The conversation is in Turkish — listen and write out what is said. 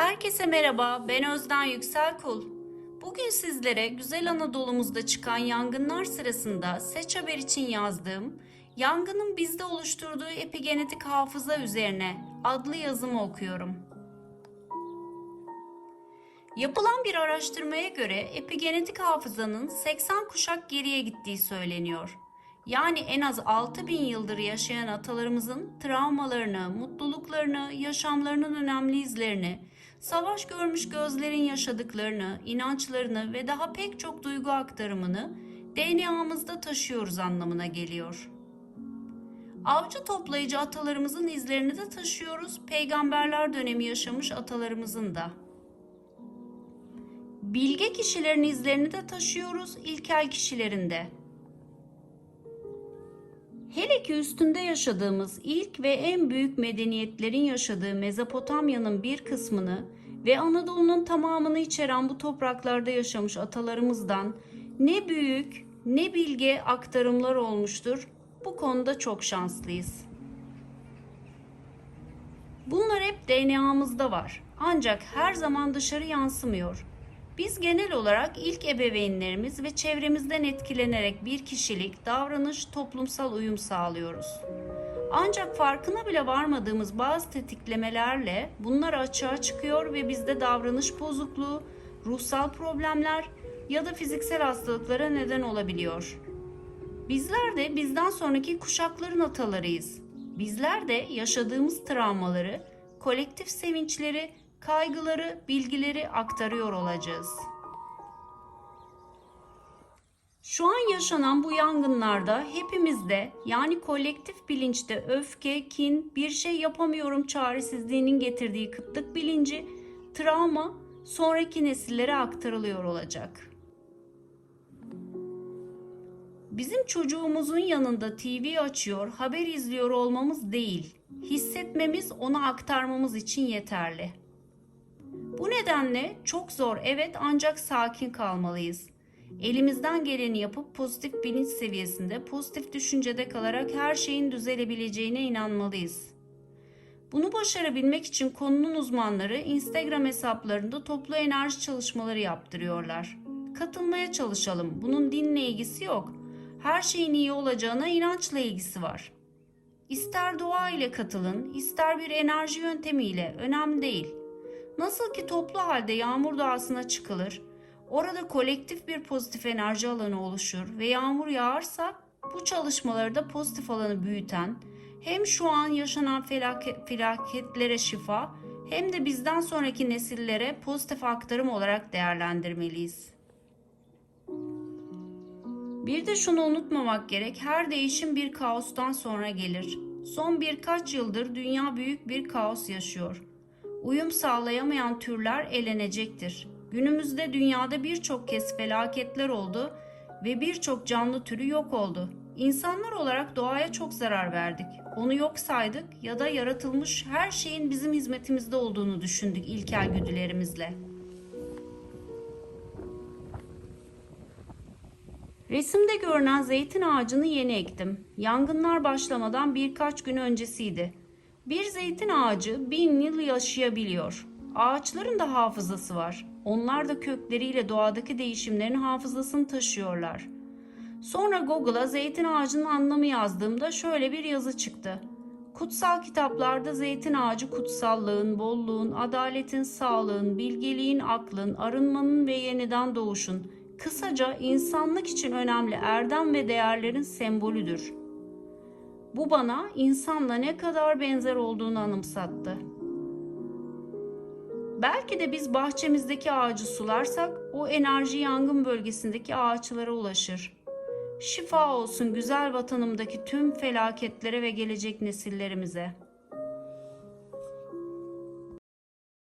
Herkese merhaba, ben Özden Yükselkul. Bugün sizlere güzel Anadolu'muzda çıkan yangınlar sırasında Seç Haber için yazdığım Yangının bizde oluşturduğu epigenetik hafıza üzerine adlı yazımı okuyorum. Yapılan bir araştırmaya göre epigenetik hafızanın 80 kuşak geriye gittiği söyleniyor. Yani en az 6000 yıldır yaşayan atalarımızın travmalarını, mutluluklarını, yaşamlarının önemli izlerini, savaş görmüş gözlerin yaşadıklarını, inançlarını ve daha pek çok duygu aktarımını DNA'mızda taşıyoruz anlamına geliyor. Avcı toplayıcı atalarımızın izlerini de taşıyoruz, peygamberler dönemi yaşamış atalarımızın da. Bilge kişilerin izlerini de taşıyoruz, ilkel kişilerin de. Hele ki üstünde yaşadığımız ilk ve en büyük medeniyetlerin yaşadığı Mezopotamya'nın bir kısmını ve Anadolu'nun tamamını içeren bu topraklarda yaşamış atalarımızdan ne büyük ne bilge aktarımlar olmuştur. Bu konuda çok şanslıyız. Bunlar hep DNA'mızda var. Ancak her zaman dışarı yansımıyor. Biz genel olarak ilk ebeveynlerimiz ve çevremizden etkilenerek bir kişilik, davranış, toplumsal uyum sağlıyoruz. Ancak farkına bile varmadığımız bazı tetiklemelerle bunlar açığa çıkıyor ve bizde davranış bozukluğu, ruhsal problemler ya da fiziksel hastalıklara neden olabiliyor. Bizler de bizden sonraki kuşakların atalarıyız. Bizler de yaşadığımız travmaları, kolektif sevinçleri, kaygıları, bilgileri aktarıyor olacağız. Şu an yaşanan bu yangınlarda hepimizde yani kolektif bilinçte öfke, kin, bir şey yapamıyorum çaresizliğinin getirdiği kıtlık bilinci, travma sonraki nesillere aktarılıyor olacak. Bizim çocuğumuzun yanında TV açıyor, haber izliyor olmamız değil, hissetmemiz, ona aktarmamız için yeterli. Bu nedenle çok zor evet ancak sakin kalmalıyız. Elimizden geleni yapıp pozitif bilinç seviyesinde, pozitif düşüncede kalarak her şeyin düzelebileceğine inanmalıyız. Bunu başarabilmek için konunun uzmanları Instagram hesaplarında toplu enerji çalışmaları yaptırıyorlar. Katılmaya çalışalım. Bunun dinle ilgisi yok. Her şeyin iyi olacağına inançla ilgisi var. İster dua ile katılın, ister bir enerji yöntemiyle önemli değil. Nasıl ki toplu halde yağmur doğasına çıkılır, orada kolektif bir pozitif enerji alanı oluşur ve yağmur yağarsa bu çalışmaları da pozitif alanı büyüten, hem şu an yaşanan felaket, felaketlere şifa hem de bizden sonraki nesillere pozitif aktarım olarak değerlendirmeliyiz. Bir de şunu unutmamak gerek, her değişim bir kaostan sonra gelir. Son birkaç yıldır dünya büyük bir kaos yaşıyor. Uyum sağlayamayan türler elenecektir. Günümüzde dünyada birçok kez felaketler oldu ve birçok canlı türü yok oldu. İnsanlar olarak doğaya çok zarar verdik. Onu yok saydık ya da yaratılmış her şeyin bizim hizmetimizde olduğunu düşündük ilkel güdülerimizle. Resimde görünen zeytin ağacını yeni ektim. Yangınlar başlamadan birkaç gün öncesiydi. Bir zeytin ağacı bin yıl yaşayabiliyor. Ağaçların da hafızası var. Onlar da kökleriyle doğadaki değişimlerin hafızasını taşıyorlar. Sonra Google'a zeytin ağacının anlamı yazdığımda şöyle bir yazı çıktı. Kutsal kitaplarda zeytin ağacı kutsallığın, bolluğun, adaletin, sağlığın, bilgeliğin, aklın, arınmanın ve yeniden doğuşun, kısaca insanlık için önemli erdem ve değerlerin sembolüdür. Bu bana insanla ne kadar benzer olduğunu anımsattı. Belki de biz bahçemizdeki ağacı sularsak o enerji yangın bölgesindeki ağaçlara ulaşır. Şifa olsun güzel vatanımdaki tüm felaketlere ve gelecek nesillerimize.''